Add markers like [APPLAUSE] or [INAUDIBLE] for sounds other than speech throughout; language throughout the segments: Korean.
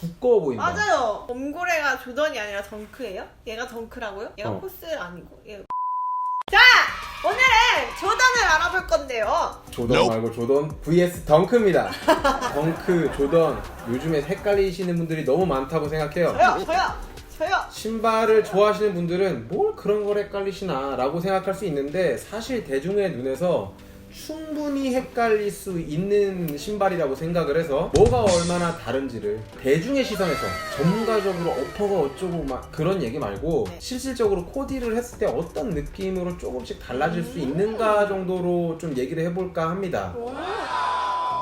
두꺼워 보인다. 맞아요. 범고래가 조던이 아니라 덩크예요? 얘가 덩크라고요? 얘가 어. 포스 아니고. 얘. [LAUGHS] 자, 오늘은 조던을 알아볼 건데요. 조던 말고 조던 vs 덩크입니다. [LAUGHS] 덩크, 조던 요즘에 헷갈리시는 분들이 너무 많다고 생각해요. 저요, 저요, 저요. 신발을 좋아하시는 분들은 뭘 그런 걸 헷갈리시나 라고 생각할 수 있는데 사실 대중의 눈에서 충분히 헷갈릴 수 있는 신발이라고 생각을 해서 뭐가 얼마나 다른지를 대중의 시선에서 전문가적으로 어퍼가 어쩌고 막 그런 얘기 말고 네. 실질적으로 코디를 했을 때 어떤 느낌으로 조금씩 달라질 수 있는가 정도로 좀 얘기를 해볼까 합니다. 오.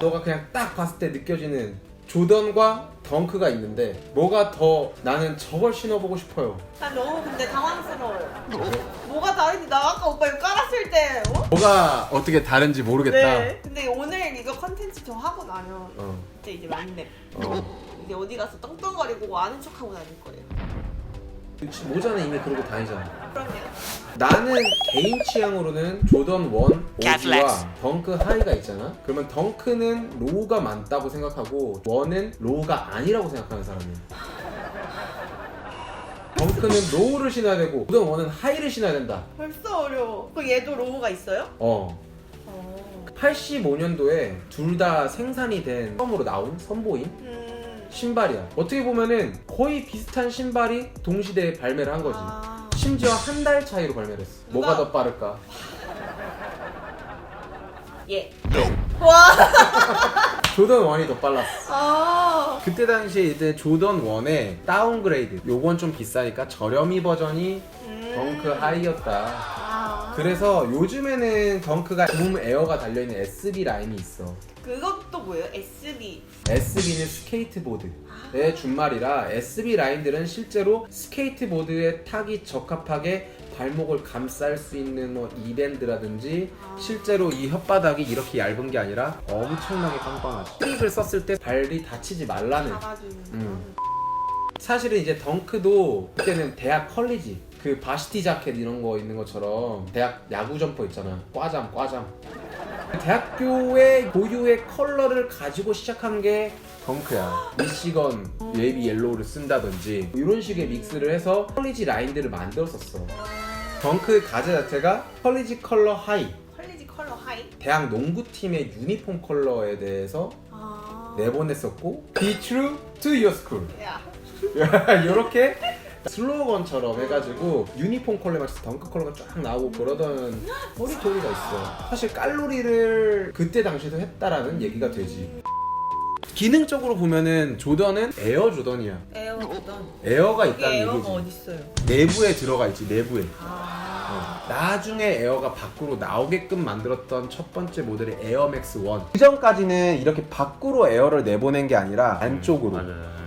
너가 그냥 딱 봤을 때 느껴지는 조던과 덩크가 있는데 뭐가 더 나는 저걸 신어보고 싶어요. 난 너무 근데 당황스러워요. 뭐가 다른지 나 아까 오빠 이거 깔았을 때, 어? 뭐가 어떻게 다른지 모르겠다. 네. 근데 오늘 이거 컨텐츠 저 하고 나면 어, 진짜 이제 만렙. 어. 이제 어디 가서 떵떵거리고 아는 척하고 다닐 거예요. 모자는 이미 그러고 다니잖아. 그럼요. 나는 개인 취향으로는 조던 1 OG와 덩크 하이가 있잖아. 그러면 덩크는 로우가 많다고 생각하고 1은 로우가 아니라고 생각하는 사람이야. 덩크는 로우를 신어야 되고 조던 1은 하이를 신어야 된다. 벌써 어려워. 그럼 얘도 로고가 있어요? 어. 어. 85년도에 둘 다 생산이 된 처음으로 나온 선보인 음. 신발이야. 어떻게 보면은 거의 비슷한 신발이 동시대에 발매를 한 거지. 아. 심지어 한 달 차이로 발매를 했어. 뭐가 누가- 더 빠를까? [LAUGHS] 예. 와. [LAUGHS] 조던 1이 더 빨랐어. 아. 그때 당시에 이제 조던 1의 다운그레이드. 요건 좀 비싸니까 저렴이 버전이 음. 덩크 하이였다. 아. 그래서 요즘에는 덩크가 붐 에어가 달려있는 SB 라인이 있어. 그것도 뭐예요? SB. SB는 스케이트보드의 준말이라 SB 라인들은 실제로 스케이트보드에 타기 적합하게 발목을 감쌀 수 있는 뭐 이밴드라든지 아. 실제로 이 혓바닥이 이렇게 얇은 게 아니라 엄청나게 빵빵하지. 힙을 썼을 때 발이 다치지 말라는. 잡아주는. 음. 사실은 이제 덩크도 그때는 대학 컬리지 그 바시티 자켓 이런 거 있는 것처럼 대학 야구 점퍼 있잖아 과잠 과잠 대학교의 고유의 컬러를 가지고 시작한 게 덩크야 미시건 웨이비 옐로우를 쓴다든지 이런 식의 믹스를 해서 컬리지 라인들을 만들었었어 덩크 가제 자체가 컬리지 컬러 하이 컬리지 컬러 하이. 대학 농구팀의 유니폼 컬러에 대해서 아. 내보냈었고 Be true to your school 야. [LAUGHS] 이렇게 슬로건처럼 해가지고 유니폼 컬러에 맞춰서 덩크 컬러가 쫙 나오고 그러던 스토리가 있어 사실 깔로리를 그때 당시에도 했다라는 얘기가 되지 기능적으로 보면은 조던은 에어 조던이야 에어 조던. 에어가 있다는 에어가 얘기지 어디 있어요? 내부에 들어가 있지 내부에 아. 어. 나중에 에어가 밖으로 나오게끔 만들었던 첫 번째 모델이 에어맥스 1 그전까지는 이렇게 밖으로 에어를 내보낸 게 아니라 안쪽으로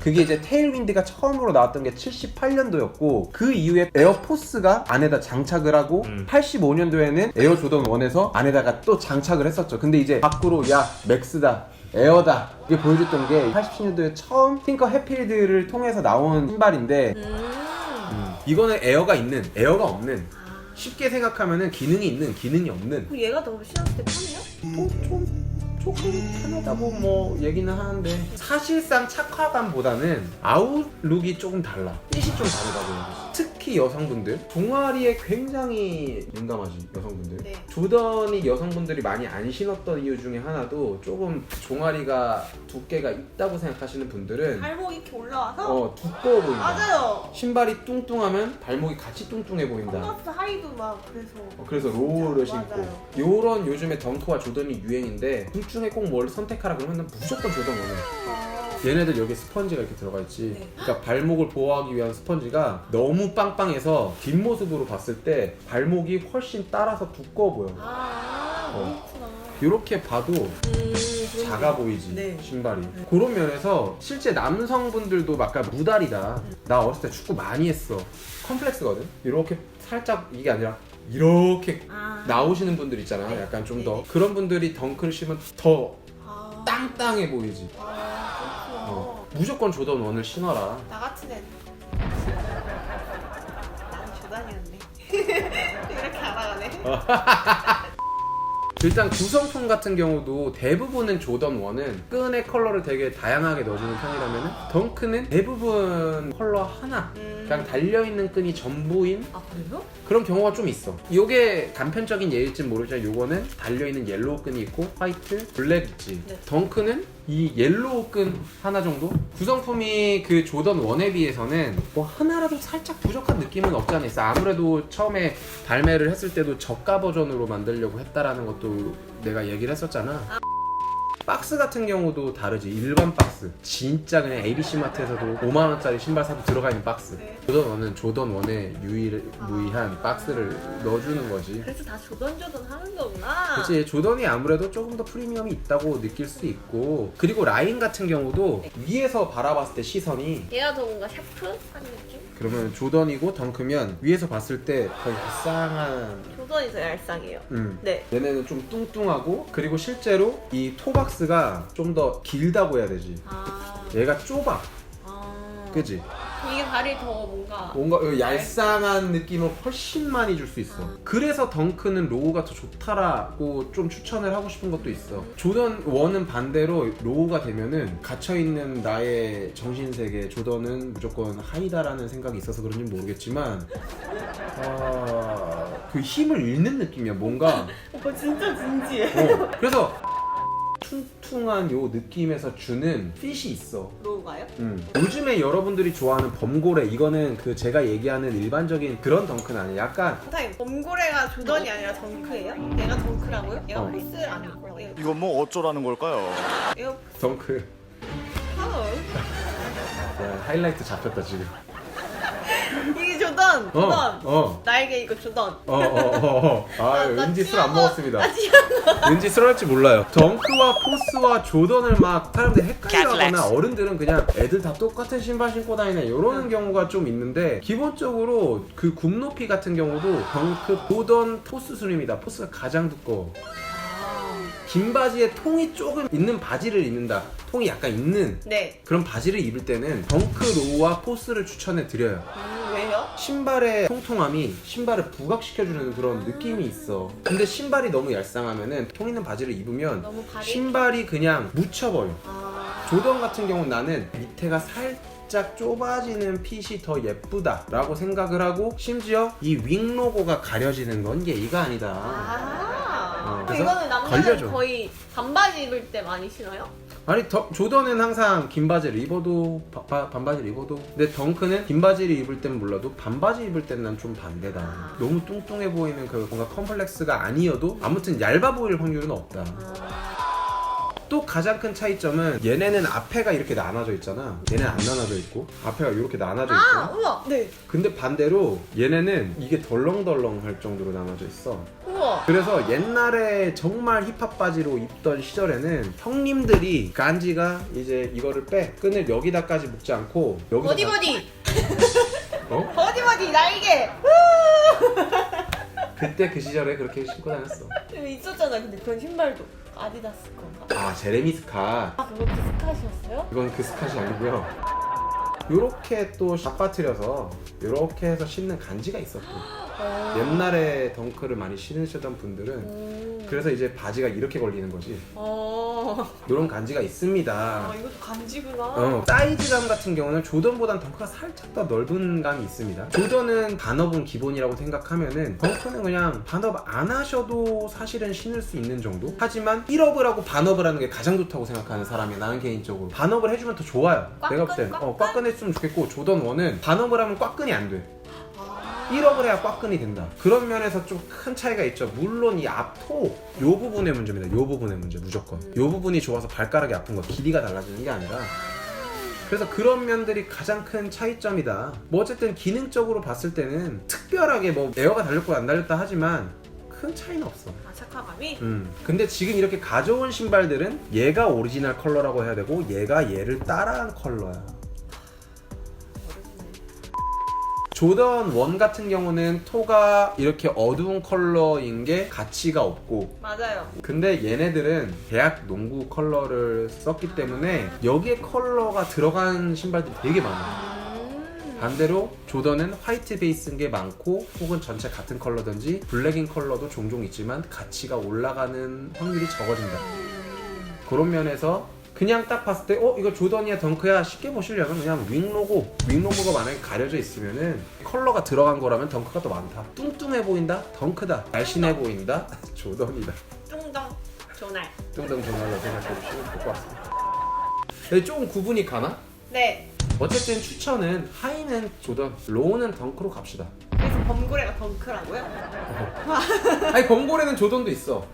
그게 이제 테일윈드가 처음으로 나왔던 게 78년도였고 그 이후에 에어포스가 안에다 장착을 하고 음. 85년도에는 에어 조던 1에서 안에다가 또 장착을 했었죠. 근데 이제 밖으로 야 맥스다 에어다 이게 보여줬던 게 87년도에 처음 팅커 해필드를 통해서 나온 신발인데 음. 이거는 에어가 있는 에어가 없는 쉽게 생각하면은 기능이 있는 기능이 없는 그럼 얘가 더 신었을 때 편해요? 뭐 좀 조금 편하다고 뭐 얘기는 하는데 사실상 착화감보다는 아웃룩이 조금 달라 핏이 좀 다르다고 해야 되지 특히 여성분들 종아리에 굉장히 민감하지 여성분들 네. 조던이 여성분들이 많이 안 신었던 이유 중에 하나도 조금 종아리가 두께가 있다고 생각하시는 분들은 발목 이렇게 올라와서. 어 두꺼워 보인다 맞아요. 신발이 뚱뚱하면 발목이 같이 뚱뚱해 보인다 컨버스 하이도 막 그래서. 어, 그래서 로우를 신고 맞아요. 요런 요즘에 덩크와 조던이 유행인데 둘 중에 꼭 뭘 선택하라 그러면 난 무조건 조던 원해 아. 얘네들 여기 스펀지가 이렇게 들어가 있지 네. 그러니까 발목을 보호하기 위한 스펀지가 너무 빵빵해서 뒷모습으로 봤을 때 발목이 훨씬 따라서 두꺼워 보여 아. 어. 그렇구나. 이렇게 봐도 음. 작아 보이지 네. 신발이 그런 면에서 실제 남성분들도 아까 무다리다 나 어렸을 때 축구 많이 했어 컴플렉스거든 이렇게 살짝 이게 아니라 이렇게 아. 나오시는 분들 있잖아 네. 약간 좀더 네네. 그런 분들이 덩크를 신으면 더 아. 땅땅해 보이지 아. 어. 무조건 조던 원을 신어라 나 같은 애는. 난 조단이었네. [LAUGHS] 이렇게 알아가네. [LAUGHS] 일단 구성품 같은 경우도 대부분은 조던 1은 끈의 컬러를 되게 다양하게 넣어주는 편이라면 덩크는 대부분 컬러 하나 음. 그냥 달려있는 끈이 전부인 아 그래요? 그런 경우가 좀 있어. 요게 간편적인 예일진 모르지만 요거는 달려있는 옐로우 끈이 있고 화이트, 블랙 있지. 네. 덩크는 이 옐로우 끈 하나 정도? 구성품이 그 조던 1에 비해서는 뭐 하나라도 살짝 부족한 느낌은 없지 않아 있어. 아무래도 처음에 발매를 했을 때도 저가 버전으로 만들려고 했다라는 것도 내가 얘기를 했었잖아. 박스 같은 경우도 다르지. 일반 박스. 진짜 그냥 ABC 마트에서도 5만 원짜리 신발 사도 들어가 있는 박스. 네. 조던 1은 조던 1에 유일무이한 박스를 넣어주는 거지. 그래서 다 조던조던 하는 거구나. 그치. 조던이 아무래도 조금 더 프리미엄이 있다고 느낄 수 있고 그리고 라인 같은 경우도 위에서 바라봤을 때 시선이 얘가 더 뭔가 샤프한 느낌? 그러면 조던이고 덩크면 위에서 봤을 때 거의 비쌍한 조던이 더 얄쌍해요. 음. 네. 얘네는 좀 뚱뚱하고 그리고 실제로 이 토박스가 좀 더 길다고 해야 되지 아. 얘가 좁아 아. 그지? 이게 발이 더 뭔가. 뭔가 얄쌍한 느낌을 훨씬 많이 줄 수 있어. 그래서 덩크는 로우가 더 좋다라고 좀 추천을 하고 싶은 것도 있어. 조던 1은 반대로 로우가 되면은 갇혀 있는 나의 정신 세계 조던은 무조건 하이다라는 생각이 있어서 그런지 모르겠지만 아, 그 힘을 잃는 느낌이야. 뭔가 [LAUGHS] 오빠 진짜 진지해. 어, 그래서 퉁퉁한 요 느낌에서 주는 핏이 있어. 로우가요? 음. 요즘에 여러분들이 좋아하는 범고래 이거는 그 제가 얘기하는 일반적인 그런 덩크는 아니야. 약간 선생님, 범고래가 조던이 아니라 덩크예요? 얘가 덩크라고요? 얘가 어. 포스 아니고 얘가 이건 뭐 어쩌라는 걸까요? 얘가 덩크. 파워. 야, 하이라이트 잡혔다 지금. 이게 조던. 어, 조던. 어, 나에게 이거 조던. 어, 어, 어, 어. 아, 나- 나 왠지 술 안 취한 거- 먹었습니다. 나 취한 왠지 술 할지 몰라요. 덩크와 포스와 조던을 막 사람들이 헷갈려하거나 어른들은 그냥 애들 다 똑같은 신발 신고 다니네 이러는 경우가 좀 있는데 기본적으로 그 굽높이 같은 경우도 덩크, 조던, 포스 수준입니다. 포스가 가장 두꺼워. 긴 바지에 통이 조금 있는 바지를 입는다. 통이 약간 있는 네. 그런 바지를 입을 때는 덩크 로우와 포스를 추천해 드려요. 음, 왜요? 신발의 통통함이 신발을 부각시켜주는 그런 느낌이 있어. 근데 신발이 너무 얄쌍하면은 통 있는 바지를 입으면 너무 발이. 신발이 그냥 묻혀버려. 아. 조던 같은 경우는 나는 밑에가 살짝 좁아지는 핏이 더 예쁘다라고 생각을 하고 심지어 이 윙 로고가 가려지는 건 예의가 아니다. 아. 어, 그래서 이거는 남자는 걸려줘. 거의 반바지 입을 때 많이 신어요? 아니 더, 조던은 항상 긴 바지를 입어도 바- 바- 반바지를 입어도. 근데 덩크는 긴 바지를 입을 때는 몰라도 반바지 입을 때는 난좀 반대다. 아. 너무 뚱뚱해 보이는 그 뭔가 컴플렉스가 아니어도 아무튼 얇아 보일 확률은 없다 또 가장 큰 차이점은 얘네는 앞에가 이렇게 나눠져 있잖아 얘는 안 나눠져 있고 앞에가 이렇게 나눠져 있고 아, 우와. 네. 근데 반대로 얘네는 이게 덜렁덜렁 할 정도로 나눠져 있어 우와. 그래서 옛날에 정말 힙합 바지로 입던 시절에는 형님들이 간지가 이제 이거를 빼 끈을 여기다까지 묶지 않고 여기서 버디 다- 버디. [LAUGHS] 어? [LAUGHS] 버디 버디 날개. 그때 그 시절에 그렇게 신고 다녔어 있었잖아. 근데 그건 신발도 아디다스 건가? 아 제레미 스카 아 그것도 스카시였어요? 이건 그 스카시 아니고요 요렇게 또 샷빠트려서 요렇게 해서 신는 간지가 있었고 어. 옛날에 덩크를 많이 신으시던 분들은 음. 그래서 이제 바지가 이렇게 걸리는 거지 어. [LAUGHS] 요런 간지가 있습니다 아 이것도 간지구나. 어, 사이즈감 같은 경우는 조던보단 덩크가 살짝 더 넓은 감이 있습니다. 조던은 반업은 기본이라고 생각하면은 덩크는 그냥 반업 안 하셔도 사실은 신을 수 있는 정도? 하지만 1업을 하고 반업을 하는 게 가장 좋다고 생각하는 사람이야, 나는 개인적으로. 반업을 해주면 더 좋아요. 꽉끈, 내가 볼 땐. 어, 꽉끈? 꽉끈 했으면 좋겠고, 조던 1은 반업을 하면 꽉끈이 안 돼. 아. 1업을 해야 꽉끈이 된다. 그런 면에서 좀 큰 차이가 있죠. 물론 이 앞토 요 부분의 문제입니다. 요 부분의 문제 무조건. 요 부분이 좋아서 발가락이 아픈 거 길이가 달라지는 게 아니라 그래서 그런 면들이 가장 큰 차이점이다. 뭐 어쨌든 기능적으로 봤을 때는 특별하게 뭐 에어가 달렸고 안 달렸다 하지만 큰 차이는 없어. 아 착화감이? 음. 근데 지금 이렇게 가져온 신발들은 얘가 오리지널 컬러라고 해야 되고 얘가 얘를 따라한 컬러야. 조던 1 같은 경우는 토가 이렇게 어두운 컬러인 게 가치가 없고 맞아요. 근데 얘네들은 대학 농구 컬러를 썼기 때문에 여기에 컬러가 들어간 신발들이 되게 많아 음. 반대로 조던은 화이트 베이스인 게 많고 혹은 전체 같은 컬러든지 블랙인 컬러도 종종 있지만 가치가 올라가는 확률이 적어진다. 그런 면에서 그냥 딱 봤을 때 어 이거 조던이야 덩크야 쉽게 보시려면 그냥 윙 로고 윙 로고가 만약에 가려져 있으면은 컬러가 들어간 거라면 덩크가 더 많다. 뚱뚱해 보인다? 덩크다. 날씬해 보인다? [LAUGHS] 조던이다. 뚱덩 조날. 뚱뚱 조날로 생각해 주시면 될 것 같습니다. 네, 조금 구분이 가나? 네. 어쨌든 추천은 하이는 조던 로우는 덩크로 갑시다. 그래서 범고래가 덩크라고요? [LAUGHS] 아니 범고래는 조던도 있어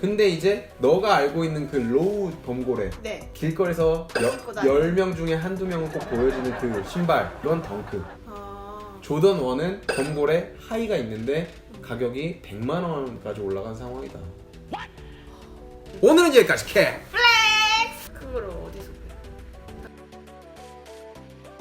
근데 이제 너가 알고 있는 그 로우 범고래 네. 길거리에서 신고 다니는. 10명 중에 한두 명은 꼭 보여주는 그 신발 이건 덩크 아. 조던 1은 범고래 하이가 있는데 가격이 100만 원까지 올라간 상황이다 오늘은 여기까지 캐 플렉스! 크로.